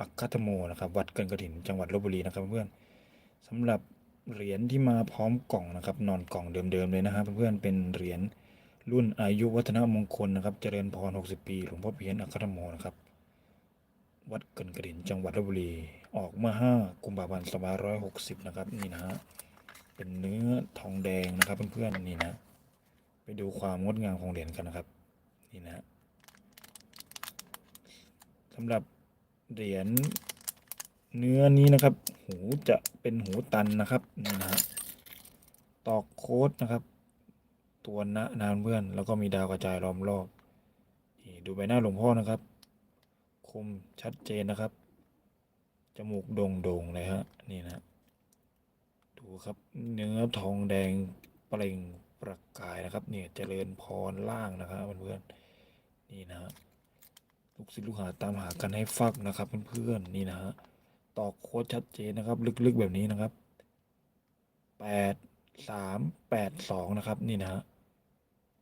อัคคธโมนะครับวัดเกินกระถินจังหวัดลบบุรีนะครับเพื่อนสำหรับเหรียญที่มาพร้อมกล่องนะครับ นอนกล่องเดิมๆเลยนะครับเพื่อนเป็นเหรียญรุ่นอายุวัฒนมงคลนะครับ เจริญพร 60 ปีหลวงพ่อเพียรอัคคธโมนะครับ วัดเกินกระถินจังหวัดลบบุรี ออกเมื่อ 5 กุมภาพันธ์2560 นะครับ นี่นะฮะเป็นเนื้อทองแดงนะครับเพื่อนๆนี่นะ ไปดูความงดงามของเหรียญกันนะครับ นี่นะสำหรับ เหรียญเนื้อนี้นะครับ หูจะเป็นหูตันนะครับนี่นะฮะตอกโค้ดนะครับ ตัวนะนานเพื่อน แล้วก็มีดาวกระจายล้อมรอบนี่ดูใบหน้าหลวงพ่อนะครับ คมชัดเจนนะครับ จมูกโด่งโด่งๆเลยฮะนี่นะ ดูครับเนื้อทองแดงเปล่งประกายนะครับ เนี่ยเจริญพรล่างนะครับเพื่อนๆนี่นะฮะ ลูกศิษย์ลูกหาตามหากันให้ฟักนะครับเพื่อนๆนี่นะฮะตอกโค้ดชัดเจนนะครับ ลึกๆแบบนี้นะครับแปดสามแปดสองนะครับนี่นะฮะ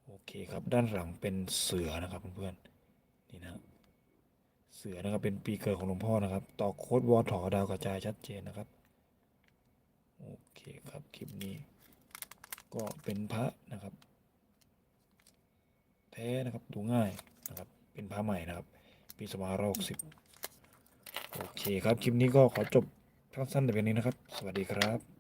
โอเคครับด้านหลังเป็นเสือนะครับเพื่อนๆนี่นะเสือนะครับเป็นปีเกิดของหลวงพ่อนะครับตอกโค้ดวอถอดาวกระจายชัดเจนนะครับโอเคครับคลิปนี้ ก็เป็นพระนะครับ แท้นะครับดูง่ายนะครับ เป็นพระใหม่นะครับ ปีสองพันห้าร้อยหกสิบโอเคครับ คลิปนี้ก็ขอจบสั้นๆแต่เพียงนี้นะครับ สวัสดีครับ